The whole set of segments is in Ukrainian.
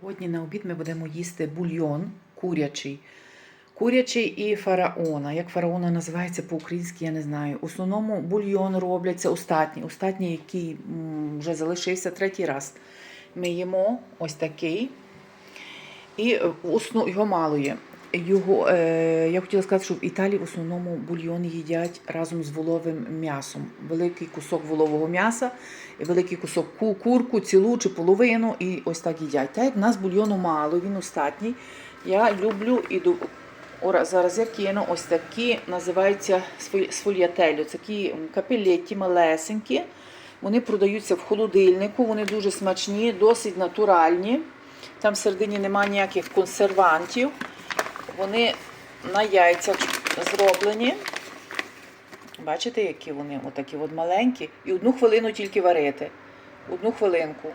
Сьогодні на обід ми будемо їсти бульйон курячий. Курячий і фараона. Як фараона називається по-українськи, я не знаю. В основному бульйон робляться остатній. Остатній, який вже залишився третій раз. Ми їмо ось такий. І е, його мало є. Його, е, я хотіла сказати, що в Італії в основному бульйон їдять разом з воловим м'ясом. Великий кусок волового м'яса, великий кусок курку, цілу чи половину, і ось так їдять. Так як в нас бульйону мало, він остатній. Я люблю і до... Зараз я кину ось такі, називаються сфоль- сфольятелю. Такі м, капелетті малесенькі. Вони продаються в холодильнику, вони дуже смачні, досить натуральні. Там всередині немає ніяких консервантів. Вони на яйцях зроблені. Бачите, які вони отакі от маленькі. І одну хвилину тільки варити. Одну хвилинку.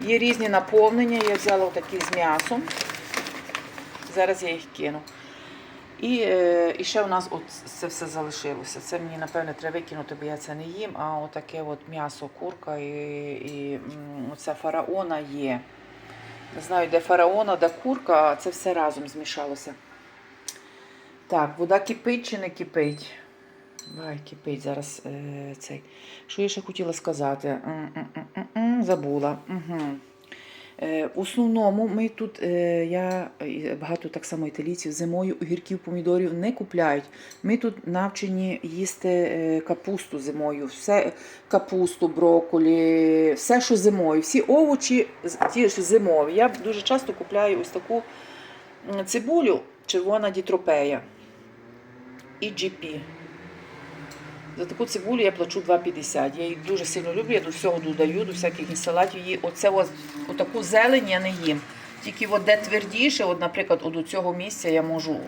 Є різні наповнення. Я взяла отакі з м'ясом. Зараз я їх кину. І, е, і ще у нас от це все залишилося. Це мені, напевне, треба викинути, бо я це не їм. А отаке от м'ясо, курка і, і м, фараона є. Не знаю, де фараона, де курка, а це все разом змішалося. Так, вода кипить чи не кипить? Давай, кипить зараз е, цей. Що я ще хотіла сказати? М-м-м-м-м, Забула. Угу. Е, в основному ми тут, е, я багато так само італійців зимою огірків, помідорів не купляють. Ми тут навчені їсти е, капусту зимою, все капусту, брокколі, все, що зимою, всі овочі ті ж зимові. Я дуже часто купляю ось таку цибулю, червона дітропея і GP. За таку цибулю я плачу 2,50. Я її дуже сильно люблю, я до всього додаю, до всяких салатів її. Оце ось, отаку зелень я не їм. Тільки от де твердіше, от, наприклад, от до цього місця я можу.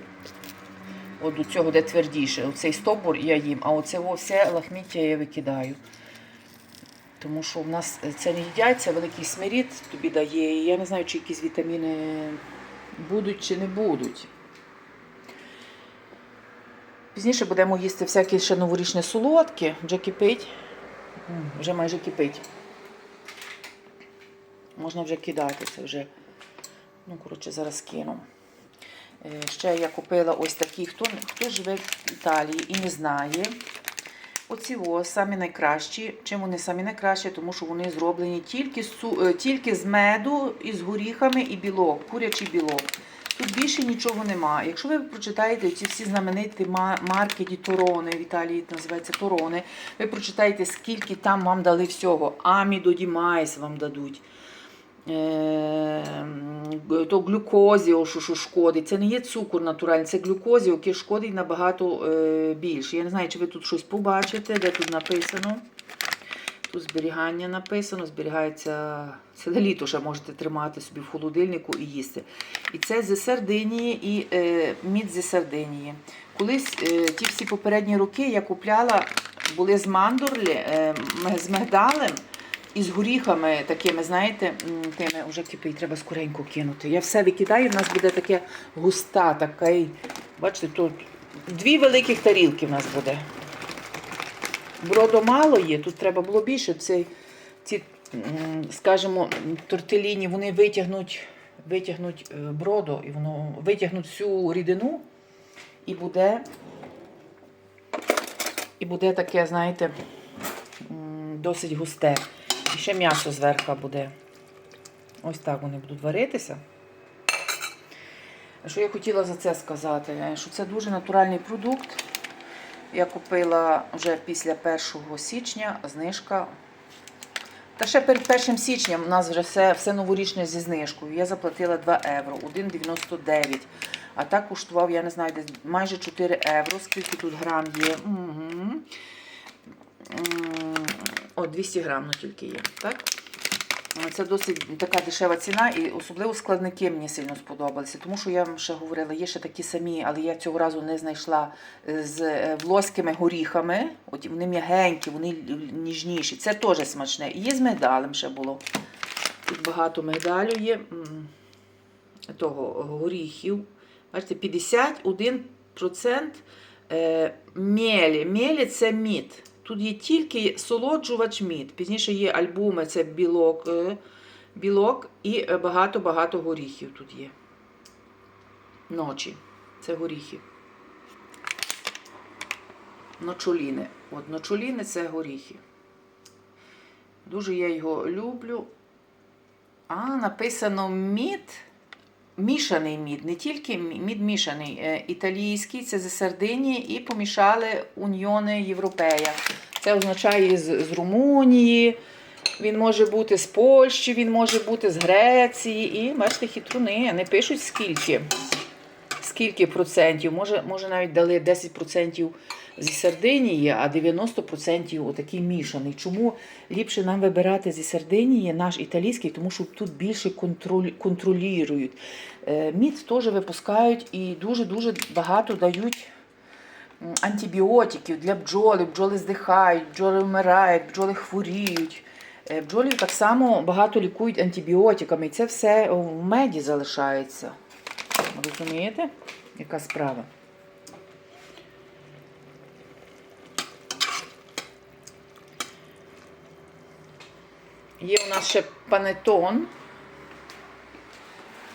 От до цього, де твердіше. Оцей стовбур я їм, а оце все лахміття я викидаю. Тому що в нас це не їдять, це великий смирід тобі дає. І я не знаю, чи якісь вітаміни будуть чи не будуть. Пізніше будемо їсти всякі ще новорічні солодкі, вже кипить. Вже майже кипить. Можна вже кидати це вже. Ну, коротше, зараз кину. Е, Ще я купила ось такі, хто, хто живе в Італії і не знає. Оці о, самі найкращі. Чим вони самі найкращі? Тому що вони зроблені тільки з, е, тільки з меду, із горіхами і білок, курячий білок. Тут більше нічого нема. Якщо ви прочитаєте ці всі знамениті ма- марки Торони, в Італії називається Торони, ви прочитаєте, скільки там вам дали всього. Амідо ді майс вам дадуть. Е, то глюкозіо, що, шкодить. Це не є цукор натуральний, це глюкозіо, який шкодить набагато е, більше. Я не знаю, чи ви тут щось побачите, де тут написано. Тут зберігання написано, зберігається ціле літо ще можете тримати собі в холодильнику і їсти. І це зі Сардинії і е, мід зі Сардинії. Колись е, ті всі попередні роки я купляла, були з мандорлі, е, з мигдалем і з горіхами такими, знаєте, тими вже кипить, треба скоренько кинути. Я все викидаю, в нас буде таке густа, такий. Бачите, тут дві великих тарілки в нас буде. Броду мало є, тут треба було більше. Цей, ці, скажімо, тортеліні, вони витягнуть, витягнуть е, броду, і воно витягнуть всю рідину, і буде, і буде таке, знаєте, досить густе. І ще м'ясо зверху буде. Ось так вони будуть варитися. Що я хотіла за це сказати? Що це дуже натуральний продукт. Я купила вже після 1 січня знижка. Та ще перед 1 січням у нас вже все, все новорічне зі знижкою. Я заплатила 2 євро, 1,99. А так коштував, я не знаю, десь майже 4 євро, скільки тут грам є. Угу. О, 200 грам ну, тільки є. Так? Це досить така дешева ціна, і особливо складники мені сильно сподобалися. Тому що я вам ще говорила, є ще такі самі, але я цього разу не знайшла е, з е, волоськими горіхами. От вони м'ягенькі, вони ніжніші. Це теж смачне. І є з мигдалем ще було. Тут багато мигдалю є. Того горіхів. Бачите, 51% е, мелі. Мелі це мід. Тут є тільки солоджувач мід. Пізніше є альбуми, це білок. е, білок і е, багато-багато горіхів тут є. Ночі. Це горіхи. Ночоліни. От ночоліни це горіхи. Дуже я його люблю. А, написано мід. Мішаний мід, не тільки мід мішаний, е, італійський, це з Сардинії, і помішали Уньйони Європея. Це означає з, з Румунії, він може бути з Польщі, він може бути з Греції. І бачите, хитруни, не пишуть скільки. Скільки процентів? Може, може навіть дали 10% зі Сардинії, а 90% отакий мішаний. Чому ліпше нам вибирати зі Сардинії наш італійський, тому що тут більше контроль, контролюють. Е, Мід теж випускають і дуже-дуже багато дають антибіотиків для бджоли. Бджоли здихають, бджоли вмирають, бджоли хворіють. Е, Бджолів так само багато лікують антибіотиками. І це все в меді залишається. Розумієте, яка справа? Є у нас ще панетон,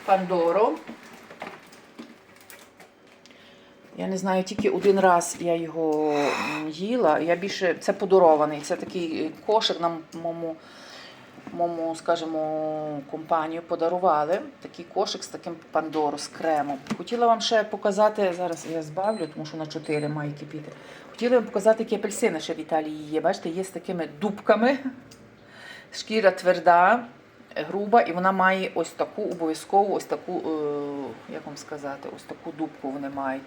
пандоро. Я не знаю, тільки один раз я його їла. Я більше це подарований. Це такий кошик нам моєму, моєму, скажімо, компанію подарували. Такий кошик з таким пандоро, з кремом. Хотіла вам ще показати, зараз я збавлю, тому що на 4 має кипіти. Хотіла вам показати, які апельсини ще в Італії є. Бачите, є з такими дубками. Шкіра тверда, груба, і вона має ось таку обов'язкову, ось таку, е, як вам сказати, ось таку дубку вони мають.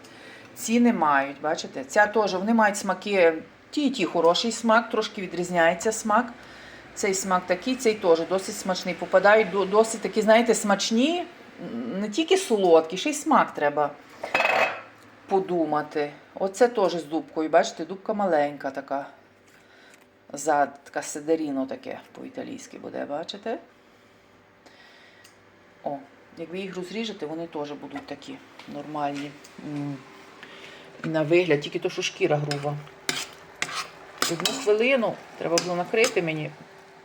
Ці не мають, бачите? Ця теж, вони мають смаки, ті і ті хороший смак, трошки відрізняється смак. Цей смак такий, цей теж досить смачний. Попадають досить такі, знаєте, смачні, не тільки солодкі, ще й смак треба подумати. Оце теж з дубкою, бачите, дубка маленька така. Зад, така седеріно таке по-італійськи буде, бачите? О, як ви їх розріжете, вони теж будуть такі нормальні. І на вигляд, тільки то, що шкіра груба. Одну хвилину треба було накрити мені,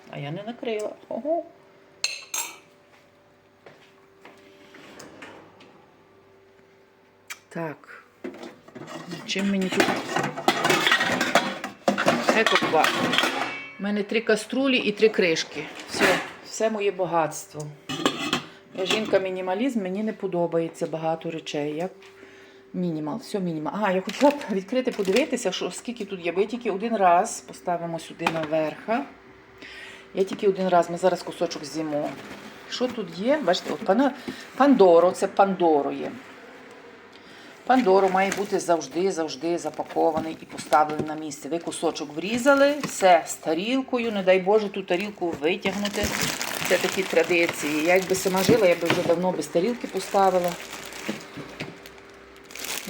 а я не накрила. Ого. Так. Чим мені тут Ето два. У мене три каструлі і три кришки. Все, все моє багатство. Я жінка-мінімалізм, мені не подобається багато речей. Я мінімал, все мінімал. А, я хотіла б відкрити, подивитися, що скільки тут є. Я тільки один раз поставимо сюди наверх. Я тільки один раз, ми зараз кусочок з'їмо. Що тут є? Бачите, от пана, пандоро, це пандоро є. Пандоро має бути завжди, завжди запакований і поставлений на місце. Ви кусочок врізали, все з тарілкою, не дай Боже, ту тарілку витягнути. Це такі традиції. Я якби сама жила, я би вже давно без тарілки поставила.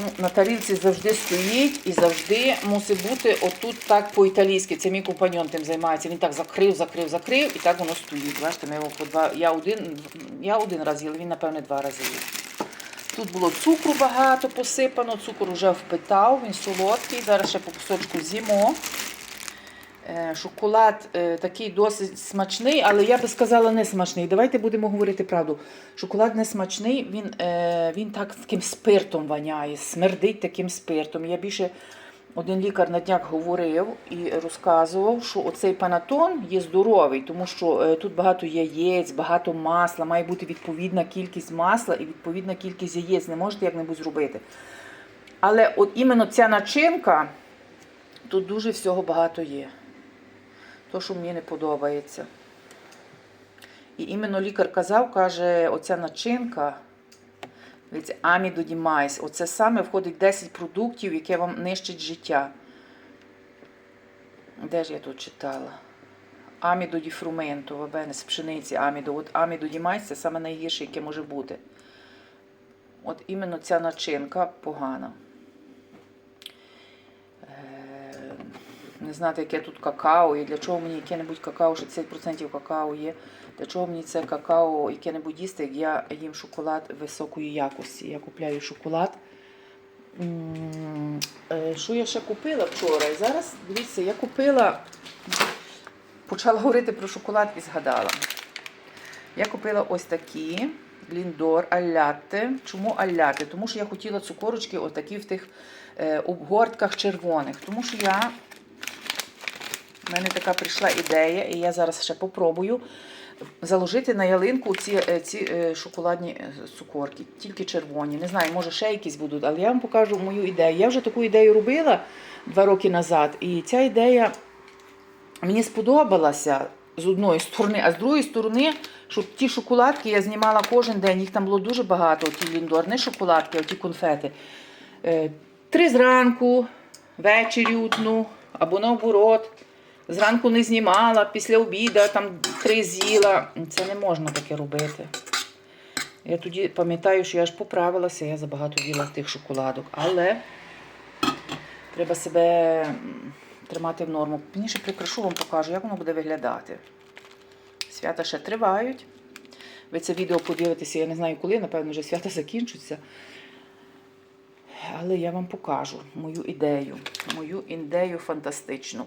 Ну, на тарілці завжди стоїть і завжди мусить бути отут так по-італійськи. Це мій компаньон тим займається. Він так закрив, закрив, закрив, і так воно стоїть. Бачите, ми його по два. Я один, я один раз їла, він, напевне, два рази їв. Тут було цукру багато посипано, цукор вже впитав, він солодкий. Зараз ще по кусочку з'їмо. Е, Шоколад е, такий досить смачний, але я би сказала не смачний. Давайте будемо говорити правду. Шоколад не смачний, він, е, він так таким спиртом воняє, смердить таким спиртом. Я більше один лікар на днях говорив і розказував, що оцей панатон є здоровий, тому що тут багато яєць, багато масла, має бути відповідна кількість масла і відповідна кількість яєць. Не можете як-небудь зробити. Але от іменно ця начинка, тут дуже всього багато є. То, що мені не подобається. І іменно лікар казав, каже, оця начинка, дивіться, амідодімайс, оце саме входить 10 продуктів, яке вам нищить життя. Де ж я тут читала? Амідо ді фрументо, вабене, з пшениці амідо. От амідо дімайс це саме найгірше, яке може бути. От іменно ця начинка погана. Не знати, яке тут какао і для чого мені яке-небудь какао, 60% какао є. Для чого мені це какао яке-небудь їсти, як я їм шоколад високої якості. Я купляю шоколад. Е, Що я ще купила вчора? І зараз, дивіться, я купила, почала говорити про шоколад і згадала. Я купила ось такі ліндор аляти. Чому аляти? Тому що я хотіла цукорочки отакі в тих е, обгортках червоних. Тому що я. В мене така прийшла ідея, і я зараз ще попробую заложити на ялинку ці, е, ці е, шоколадні е, цукорки, тільки червоні. Не знаю, може ще якісь будуть, але я вам покажу мою ідею. Я вже таку ідею робила два роки назад, і ця ідея мені сподобалася з одної сторони, а з другої сторони, щоб ті шоколадки я знімала кожен день, їх там було дуже багато, ті ліндор, не шоколадки, а ті конфети. Три зранку, ввечері одну, або наоборот. Зранку не знімала, після обіду там три з'їла. Це не можна таке робити. Я тоді пам'ятаю, що я ж поправилася, я забагато їла тих шоколадок. Але треба себе тримати в норму. Пізніше прикрашу вам покажу, як воно буде виглядати. Свята ще тривають. Ви це відео подивитеся, я не знаю коли, напевно, вже свята закінчаться. Але я вам покажу мою ідею. Мою ідею фантастичну.